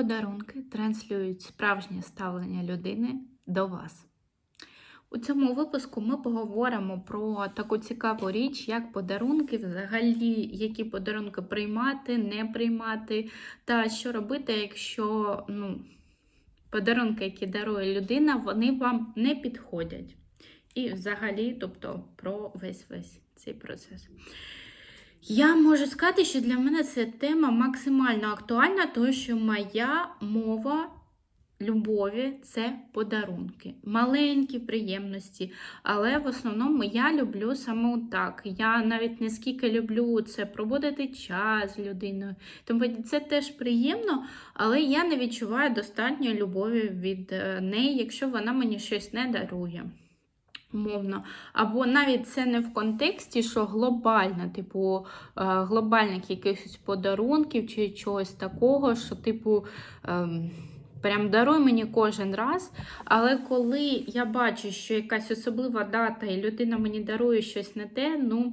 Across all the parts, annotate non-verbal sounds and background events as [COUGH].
подарунки транслюють справжнє ставлення людини до вас. У цьому випуску ми поговоримо про таку цікаву річ, як подарунки, взагалі, які подарунки приймати, не приймати, та що робити, якщо ну, подарунки, які дарує людина, вони вам не підходять. І взагалі, тобто, про весь весь цей процес. Я можу сказати, що для мене ця тема максимально актуальна, тому що моя мова любові це подарунки, маленькі приємності. Але в основному я люблю саме так. Я навіть не скільки люблю це проводити час з людиною. Тому це теж приємно, але я не відчуваю достатньої любові від е, неї, якщо вона мені щось не дарує. Умовно. Або навіть це не в контексті, що глобально, типу, е, глобальних якихось подарунків чи чогось такого, що, типу, ем, прям даруй мені кожен раз. Але коли я бачу, що якась особлива дата, і людина мені дарує щось не те, ну.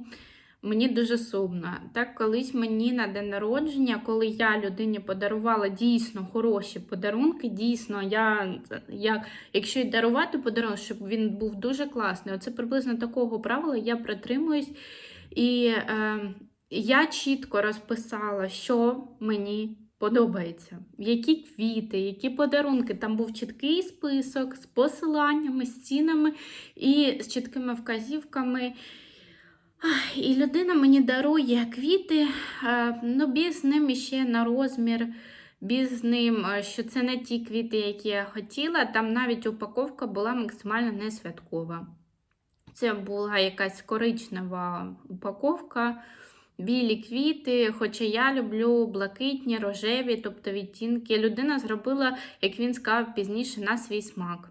Мені дуже сумно. Так, колись мені на день народження, коли я людині подарувала дійсно хороші подарунки, дійсно, я, я якщо й дарувати подарунок, щоб він був дуже класний. Оце приблизно такого правила я притримуюсь. І е, я чітко розписала, що мені подобається, які квіти, які подарунки. Там був чіткий список з посиланнями, з цінами і з чіткими вказівками. І людина мені дарує квіти, ну, без ним ще на розмір, без ним, що це не ті квіти, які я хотіла. Там навіть упаковка була максимально не святкова. Це була якась коричнева упаковка, білі квіти, хоча я люблю блакитні, рожеві, тобто відтінки. Людина зробила, як він сказав пізніше, на свій смак.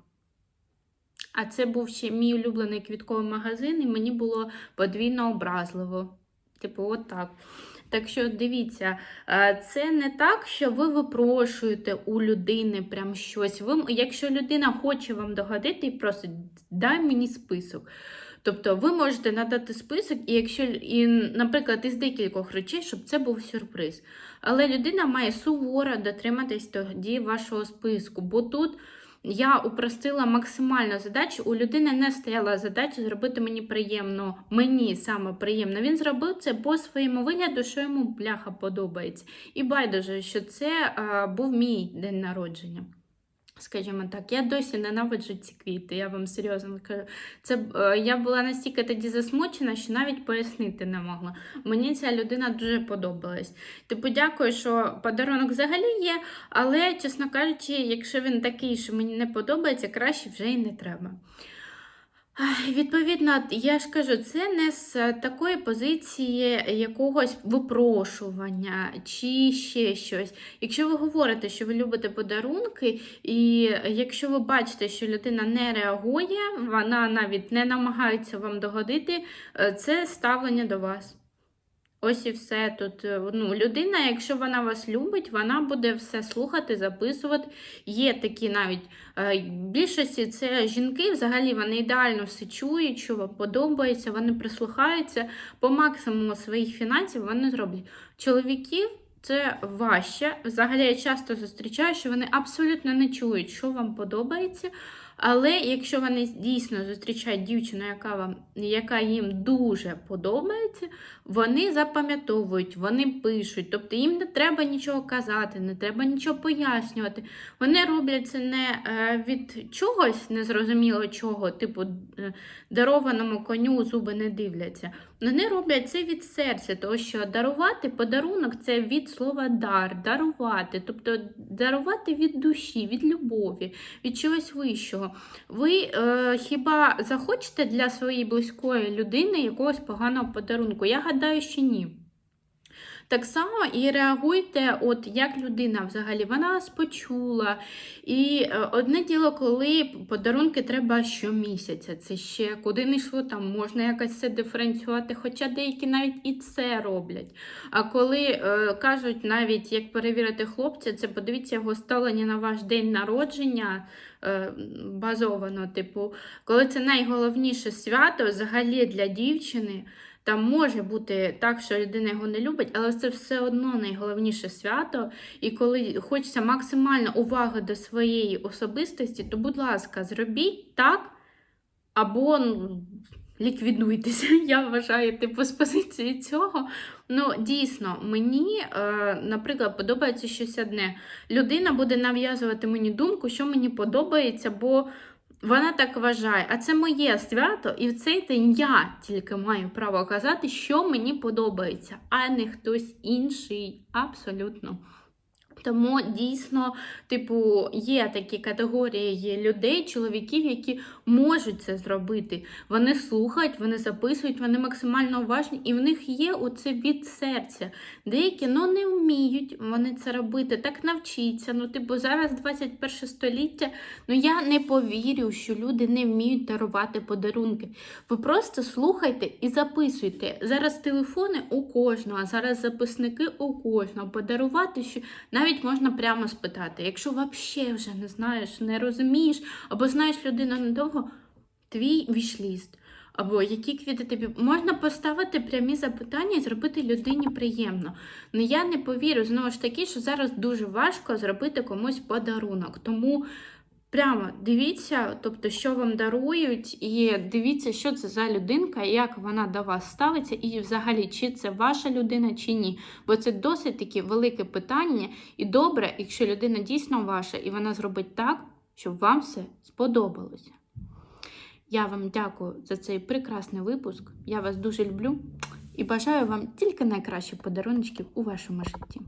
А це був ще мій улюблений квітковий магазин, і мені було подвійно образливо. Типу, от так. Так що дивіться, це не так, що ви випрошуєте у людини прям щось. Ви, Якщо людина хоче вам догодити і просить, дай мені список. Тобто ви можете надати список, і якщо, і, наприклад, із декількох речей, щоб це був сюрприз. Але людина має суворо дотриматись тоді вашого списку, бо тут. Я упростила максимально задачу. У людини не стояла задача зробити мені приємно, мені саме приємно. Він зробив це по своєму вигляду, що йому бляха подобається. І байдуже, що це а, був мій день народження. Скажімо так, я досі ненавиджу ці квіти, я вам серйозно кажу. Це е, Я була настільки тоді засмучена, що навіть пояснити не могла. Мені ця людина дуже подобалась. Типу, дякую, що подарунок взагалі є, але, чесно кажучи, якщо він такий, що мені не подобається, краще вже і не треба. Відповідно, я ж кажу, це не з такої позиції якогось випрошування чи ще щось. Якщо ви говорите, що ви любите подарунки, і якщо ви бачите, що людина не реагує, вона навіть не намагається вам догодити, е, це ставлення до вас. Ось і все тут. Е, ну, Людина, якщо вона вас любить, вона буде все слухати, записувати. Є такі навіть е, більшості це жінки, взагалі вони ідеально все чують, що вам подобається, вони прислухаються по максимуму своїх фінансів вони зроблять. Чоловіків це важче. Взагалі я часто зустрічаю, що вони абсолютно не чують, що вам подобається. Але якщо вони дійсно зустрічають дівчину, яка вам, яка їм дуже подобається, вони запам'ятовують, вони пишуть. Тобто їм не треба нічого казати, не треба нічого пояснювати. Вони роблять це не е, від чогось незрозуміло чого, типу е, дарованому коню зуби не дивляться. Вони роблять це від серця, тому що дарувати подарунок це від слова дар, дарувати, тобто дарувати від душі, від любові, від чогось вищого. Ви е, хіба захочете для своєї близької людини якогось поганого подарунку? Я гадаю, що ні. Так само і реагуйте, от як людина взагалі, вона вас почула. І е, одне діло, коли подарунки треба щомісяця. Це ще куди не йшло, там можна якось це диференціювати, хоча деякі навіть і це роблять. А коли е, кажуть, навіть як перевірити хлопця, це подивіться його ставлення на ваш день народження. Е, базовано, типу, коли це найголовніше свято взагалі для дівчини. Там може бути так, що людина його не любить, але це все одно найголовніше свято. І коли хочеться максимально уваги до своєї особистості, то, будь ласка, зробіть так, або ну, ліквідуйтеся. [LAUGHS] Я вважаю, типу, з позиції цього. Ну, дійсно, мені, е, наприклад, подобається щось одне. Людина буде нав'язувати мені думку, що мені подобається, бо вона так вважає. А це моє свято, і в цей день я тільки маю право казати, що мені подобається, а не хтось інший. Абсолютно. Тому дійсно, типу, є такі категорії людей, чоловіків, які можуть це зробити. Вони слухають, вони записують, вони максимально уважні, і в них є оце від серця. Деякі ну не вміють вони це робити, так навчіться. Ну, типу, зараз 21 століття. Ну я не повірю, що люди не вміють дарувати подарунки. Ви просто слухайте і записуйте. Зараз телефони у кожного, зараз записники у кожного. Подарувати що навіть можна прямо спитати. Якщо взагалі вже не знаєш, не розумієш, або знаєш людину надовго, твій вішліст. Або які квіти тобі можна поставити прямі запитання і зробити людині приємно. Ну я не повірю знову ж таки, що зараз дуже важко зробити комусь подарунок. Тому прямо дивіться, тобто, що вам дарують, і дивіться, що це за людинка, як вона до вас ставиться, і взагалі, чи це ваша людина, чи ні. Бо це досить таки велике питання, і добре, якщо людина дійсно ваша, і вона зробить так, щоб вам все сподобалося. Я вам дякую за цей прекрасний випуск. Я вас дуже люблю і бажаю вам тільки найкращих подарунків у вашому житті.